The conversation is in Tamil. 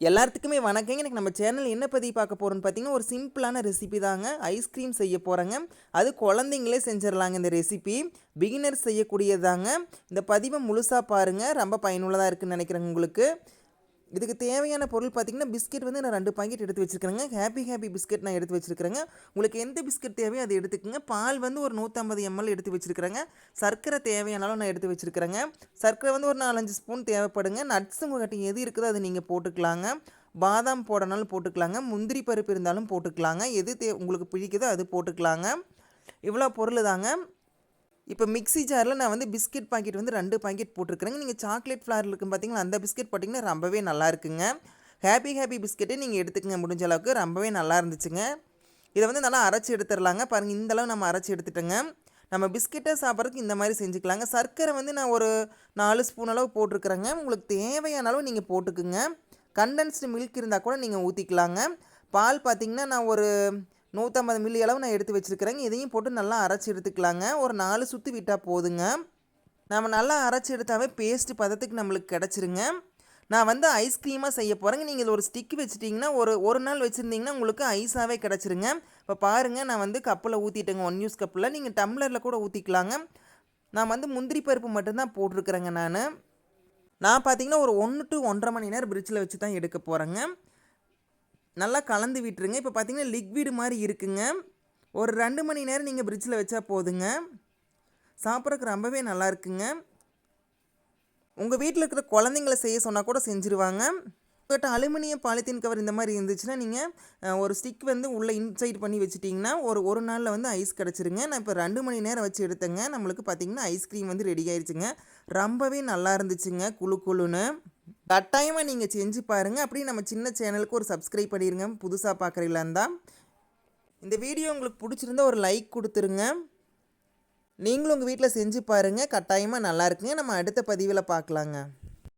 எல்லாத்துக்குமே வணக்கம் எனக்கு நம்ம சேனல் என்ன பதிவு பார்க்க போகிறோன்னு பார்த்தீங்கன்னா ஒரு சிம்பிளான ரெசிபி தாங்க. ஐஸ்கிரீம் செய்ய போகிறேங்க அது குழந்தைங்களே செஞ்சிடலாங்க இந்த ரெசிபி பிகினர் செய்யக்கூடியதாங்க இந்த பதிவை முழுசாக பாருங்கள் ரொம்ப பயனுள்ளதாக இருக்குதுன்னு நினைக்கிறேங்க உங்களுக்கு. இதுக்கு தேவையான பொருள் பார்த்தீங்கன்னா பிஸ்கெட் வந்து நான் ரெண்டு பாக்கெட் எடுத்து வச்சுருக்கிறேங்க. ஹாப்பி ஹாப்பி பிஸ்கெட் நான் எடுத்து வச்சுருக்கிறேங்க. உங்களுக்கு எந்த பிஸ்கெட் தேவையோ அதை எடுத்துக்கோங்க. பால் வந்து ஒரு நூற்றம்பது எம்எல் எடுத்து வச்சுருக்கிறேங்க. சர்க்கரை தேவையானாலும் நான் எடுத்து வச்சுருக்கிறேங்க. சர்க்கரை வந்து ஒரு நாலஞ்சு ஸ்பூன் தேவைப்படுங்க. நட்ஸ் உங்கள்கிட்ட எது இருக்குதோ அதை நீங்கள் போட்டுக்கலாங்க. பாதாம் போடனாலும் போட்டுக்கலாங்க. முந்திரி பருப்பு இருந்தாலும் போட்டுக்கலாங்க. எது தே உங்களுக்கு பிடிக்குதோ அது போட்டுக்கலாங்க. இவ்வளோ பொருள் தாங்க. இப்போ மிக்ஸி ஜாரில் நான் வந்து பிஸ்கெட் பாக்கெட் வந்து ரெண்டு பாக்கெட் போட்டிருக்கிறேங்க. நீங்கள் சாக்லேட் ஃப்ளார் இருக்கும் பார்த்தீங்களா அந்த பிஸ்கெட் போட்டிங்கன்னா ரொம்பவே நல்லா இருக்குங்க. ஹாப்பி ஹாப்பி பிஸ்கெட்டே நீங்கள் எடுத்துக்கங்க முடிஞ்ச அளவுக்கு ரொம்பவே நல்லா இருந்துச்சுங்க. இதை வந்து நல்லா அரைச்சி எடுத்துடலாங்க. பாருங்கள் இந்தளவு நம்ம அரைச்சி எடுத்துட்டோங்க. நம்ம பிஸ்கெட்டை சாப்பிட்றதுக்கு இந்த மாதிரி செஞ்சுக்கலாங்க. சர்க்கரை வந்து நான் ஒரு நாலு ஸ்பூன் அளவு போட்டிருக்கிறேங்க. உங்களுக்கு தேவையான அளவு நீங்கள் போட்டுக்குங்க. கண்டென்ஸ்டு மில்க் இருந்தால் கூட நீங்கள் ஊற்றிக்கலாங்க பால் பார்த்தீங்கன்னா நான் ஒரு நூற்றம்பது மில்லி அளவு நான் எடுத்து வச்சுருக்கிறேங்க. இதையும் போட்டு நல்லா அரைச்சி எடுத்துக்கலாங்க. ஒரு நாலு சுற்றி விட்டால் போதுங்க. நம்ம நல்லா அரைச்சி எடுத்தாவே பேஸ்ட் பதத்துக்கு நம்மளுக்கு கிடச்சிருங்க. நான் வந்து ஐஸ்கிரீமாக செய்ய போகிறேங்க நீங்கள் ஒரு ஸ்டிக் வச்சுட்டிங்கன்னா ஒரு ஒரு நாள் வச்சுருந்தீங்கன்னா உங்களுக்கு ஐஸாகவே கிடச்சிருங்க. இப்போ பாருங்கள் நான் வந்து கப்பில் ஊற்றிட்டேங்க ஒன் யூஸ் கப்பில் நீங்கள் டம்ளரில் கூட ஊற்றிக்கலாங்க நான் வந்து முந்திரி பருப்பு மட்டும்தான் போட்டிருக்கிறேங்க நான். நான் பார்த்தீங்கன்னா ஒரு ஒன்று டு ஒன்றரை மணி நேரம் ஃப்ரிட்ஜில் வச்சு தான் எடுக்க போகிறேங்க நல்லா கலந்து விட்டுருங்க. இப்போ பார்த்தீங்கன்னா லிக்விடு மாதிரி இருக்குங்க. ஒரு ரெண்டு மணி நேரம் நீங்கள் ஃப்ரிட்ஜில் வச்சா போதுங்க. சாப்பிட்றதுக்கு ரொம்பவே நல்லா இருக்குங்க. உங்கள் வீட்டில் இருக்கிற குழந்தைங்கள செய்ய சொன்னால் கூட செஞ்சுருவாங்க. உங்கள்கிட்ட அலுமினியம் பாலித்தீன் கவர் இந்த மாதிரி இருந்துச்சுன்னா நீங்கள் ஒரு ஸ்டிக் வந்து உள்ளே இன்சைட் பண்ணி வச்சுட்டிங்கன்னா ஒரு ஒரு நாளில் வந்து ஐஸ் கிடச்சிருங்க. நான் இப்போ ரெண்டு மணி நேரம் வச்சு எடுத்தேங்க. நம்மளுக்கு பார்த்தீங்கன்னா ஐஸ்கிரீம் வந்து ரெடி ஆயிடுச்சுங்க ரொம்பவே நல்லா இருந்துச்சுங்க. குழு குழுன்னு. கட்டாயமாக நீங்கள் செஞ்சு பாருங்கள் அப்படியே நம்ம சின்ன சேனலுக்கு ஒரு சப்ஸ்கிரைப் பண்ணிடுங்க புதுசாக பார்க்குறீங்களா இருந்தால் இந்த வீடியோ உங்களுக்கு பிடிச்சிருந்தா ஒரு லைக் கொடுத்துருங்க. நீங்களும் உங்கள் வீட்டில் செஞ்சு பாருங்கள் கட்டாயமாக நல்லா இருக்குங்க. நம்ம அடுத்த பதிவில் பார்க்கலாங்க